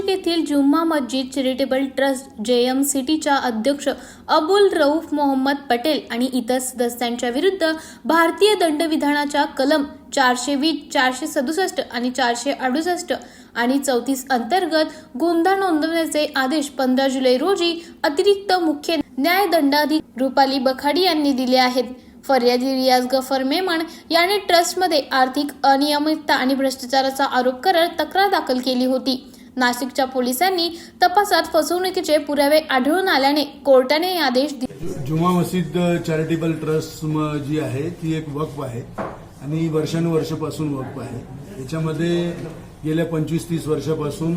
नाशिक येथील जुम्मा मस्जिद चॅरिटेबल ट्रस्ट जेएम सिटीच्या अध्यक्ष अबुल रऊफ मोहम्मद पटेल आणि इतर सदस्यांच्या विरुद्ध भारतीय दंडविधानाच्या कलम चारशे वीस चारशे सदुसष्ट आणि चारशे अडुसष्ट आणि चौतीस अंतर्गत गुन्हा नोंदवण्याचे आदेश पंधरा जुलै रोजी अतिरिक्त मुख्य न्यायदंडाधिक रुपाली बखाडी यांनी दिले आहेत. फर्यादी रियाज गफर मेमण याने ट्रस्टमध्ये आर्थिक अनियमितता आणि भ्रष्टाचाराचा आरोप करत तक्रार दाखल केली होती. नाशिकच्या पोलिसांनी तपासात फसवणुकीचे पुरावे आढळून आल्याने कोर्टाने आदेश दिले. जुमा मस्जिद चॅरिटेबल ट्रस्ट जी आहे ती एक वक्फ आहे आणि वर्षानुवर्षापासून वक्फ आहे. याच्यामध्ये गेल्या पंचवीस तीस वर्षापासून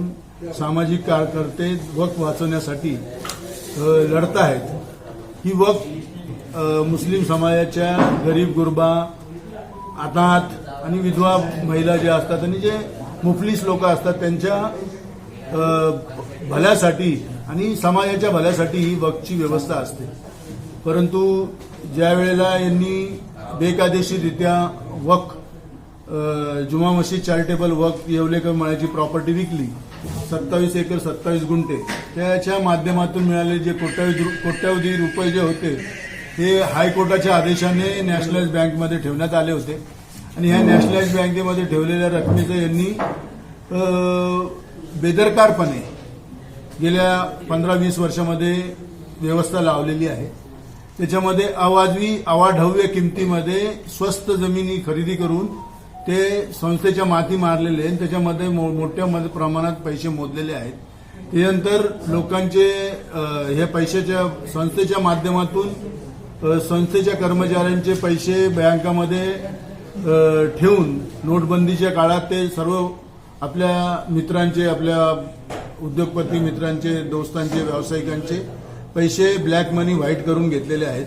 सामाजिक कार्यकर्ते वक्फ वाचवण्यासाठी लढत आहेत ही वक्फ मुस्लिम समाजाच्या गरीब गुरबा अनाथ आणि विधवा महिला ज्या असतात आणि जे मुफलीस लोक असतात त्यांच्या भल्यासाठी आणि समाजाच्या भल्यासाठी ही वक्तची व्यवस्था असते. परंतु ज्या वेळेला यांनी बेकायदेशीररित्या वक जुमा मशीद चॅरिटेबल वक येवलेकर मळ्याची प्रॉपर्टी विकली सत्तावीस एकर सत्तावीस गुंठे त्याच्या माध्यमातून मिळाले जे कोट्यावधी कोट्यावधी रुपये जे होते ते हायकोर्टाच्या आदेशाने नॅशनलाइज बँकमध्ये ठेवण्यात आले होते. आणि ह्या नॅशनलाइज बँकेमध्ये ठेवलेल्या रकमेचं यांनी बेदरकारपणे गेल्या पंधरा वीस वर्षामध्ये व्यवस्था लावलेली आहे. त्याच्यामध्ये अवाजवी अवाढव्य किमतीमध्ये स्वस्त जमिनी खरेदी करून ते संस्थेच्या माती मारलेले आणि त्याच्यामध्ये मो- मोठ्या मध- प्रमाणात पैसे मोजलेले आहेत. त्यानंतर लोकांचे हे पैशाच्या संस्थेच्या माध्यमातून संस्थेच्या कर्मचाऱ्यांचे पैसे बँकामध्ये ठेवून नोटबंदीच्या काळात ते सर्व आपल्या मित्रांचे आपल्या उद्योगपती मित्रांचे दोस्तांचे व्यावसायिकांचे पैसे ब्लॅक मनी व्हाईट करून घेतलेले आहेत.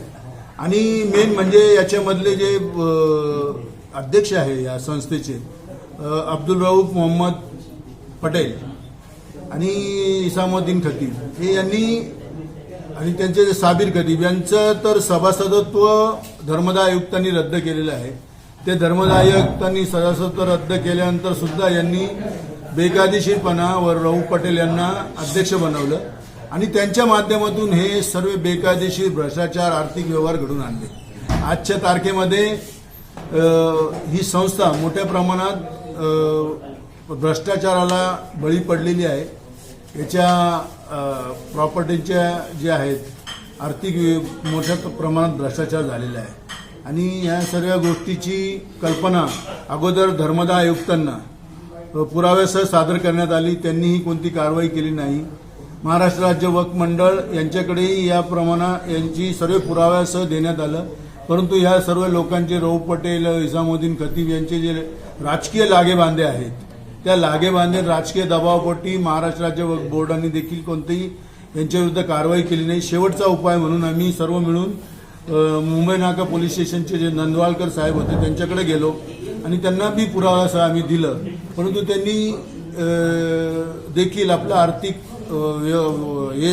आणि मेन म्हणजे याच्यामधले जे अध्यक्ष आहे या संस्थेचे अब्दुल रऊफ मोहम्मद पटेल आणि इसामुद्दीन खतीब हे यांनी आणि त्यांचे जे साबीर खतीब यांचं तर सभासदत्व धर्मदाय आयुक्तांनी रद्द केलेलं आहे. ते धर्मदायक त्यांनी सभासदत्व रद्द केल्यानंतर सुद्धा यांनी बेकायदेशीरपणा व राहू पटेल यांना अध्यक्ष बनवलं आणि त्यांच्या माध्यमातून हे सर्व बेकायदेशीर भ्रष्टाचार आर्थिक व्यवहार घडून आणले. आजच्या तारखेमध्ये ही संस्था मोठ्या प्रमाणात भ्रष्टाचाराला बळी पडलेली आहे. याच्या प्रॉपर्टीच्या ज्या आहेत आर्थिक मोठ्या प्रमाणात भ्रष्टाचार झालेला आहे. आणि या सर्व गोष्टीची कल्पना अगोदर धर्मदा आयुक्तांना पुराव्यासह सादर करण्यात आली त्यांनीही कोणती कारवाई केली नाही. महाराष्ट्र राज्य वक्फ मंडळ यांच्याकडेही या प्रमाणा यांची सर्व पुराव्यासह देण्यात आलं. परंतु ह्या सर्व लोकांचे रऊफ पटेल इसामुद्दीन खतीब यांचे जे राजकीय लागेबांधे आहेत त्या लागेबांधे राजकीय दबावपोटी महाराष्ट्र राज्य वक्फ बोर्डाने देखील कोणतीही यांच्याविरुद्ध कारवाई केली नाही. शेवटचा उपाय म्हणून आम्ही सर्व मिळून मुंबई नाका पोलीस स्टेशनचे जे नंदवाळकर साहेब होते त्यांच्याकडे गेलो आणि त्यांना बी पुरावा पुरावासह आम्ही दिलं. परंतु त्यांनी देखील आपलं आर्थिक हे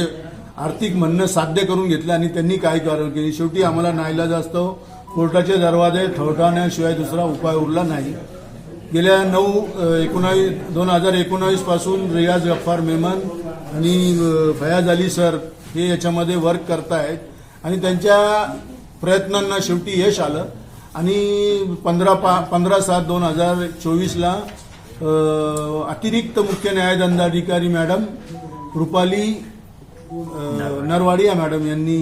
आर्थिक म्हणणं साध्य करून घेतलं आणि त्यांनी काय कारण केली. शेवटी आम्हाला नाईलाज असतो. कोर्टाचे दरवाजे ठवठावण्याशिवाय दुसरा उपाय उरला नाही. गेल्या नऊ एकोणावीस दोन हजार एकोणावीसपासून रियाज गफ्फार मेमन आणि फयाज अली सर हे याच्यामध्ये वर्क करतायत. आणि त्यांच्या प्रयत्नांना शेवटी यश आलं. आणि पंधरा पा पंधरा सात दोन हजार चोवीसला अतिरिक्त मुख्य न्यायदंडाधिकारी मॅडम रुपाली नरवाडिया मॅडम यांनी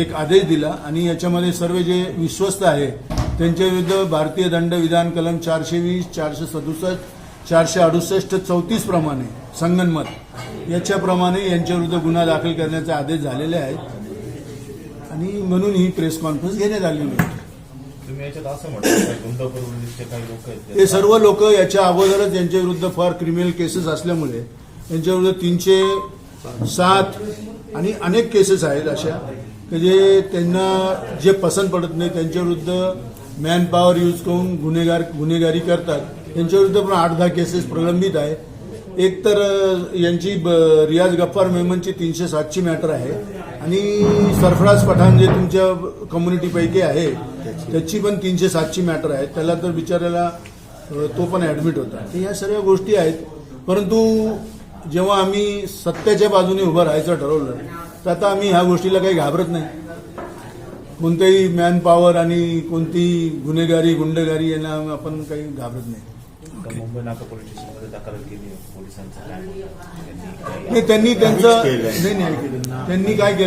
एक आदेश दिला. आणि याच्यामध्ये सर्व जे विश्वस्त आहे त्यांच्या विरुद्ध भारतीय दंड विधान कलम चारशे वीस चारशे सदुसष्ट चारशे अडुसष्ट चौतीस प्रमाणे संगनमत याच्याप्रमाणे यांच्या विरुद्ध गुन्हा दाखल करण्याचे आदेश झालेले आहेत. आणि म्हणून ही प्रेस कॉन्फरन्स घेण्यात आलेली होती. तुम्ही याच्यात असं म्हटलं गुंतवणुकीचे काही लोक आहेत हे सर्व लोक याच्या अगोदरच यांच्या विरुद्ध फार क्रिमिनल केसेस असल्यामुळे यांच्या विरुद्ध तीनशे सात आणि अनेक केसेस आहेत अशा की जे त्यांना जे पसंत पडत नाही त्यांच्या विरुद्ध मॅन पॉवर यूज करून गुन्हेगार गुन्हेगारी करतात. त्यांच्या विरुद्ध पण आठ दहा केसेस प्रलंबित आहे. एक तर यांची रियाज गफ्फार मेमनची तीनशे सातची मॅटर आहे. आणि सरफराज पठाण जे तुमच्या कम्युनिटीपैकी आहे त्याची पण तीनशे सातची मॅटर आहे त्याला तर बिचारायला तो पण ऍडमिट होता. तर या सर्व गोष्टी आहेत. परंतु जेव्हा आम्ही सत्याच्या बाजूने उभं राहायचं ठरवलं तर आता आम्ही ह्या गोष्टीला काही घाबरत नाही. कोणतेही मॅन पॉवर आणि कोणतीही गुन्हेगारी गुंडगारी यांना आपण काही घाबरत नाही. आता मुंबई नाका पोलीस स्टेशनमध्ये तक्रार केली आहे पोलिसांचं काय त्यांनी काही नाही त्यांनी त्यांचं. नाही नाही केलं त्यांनी काय केलं?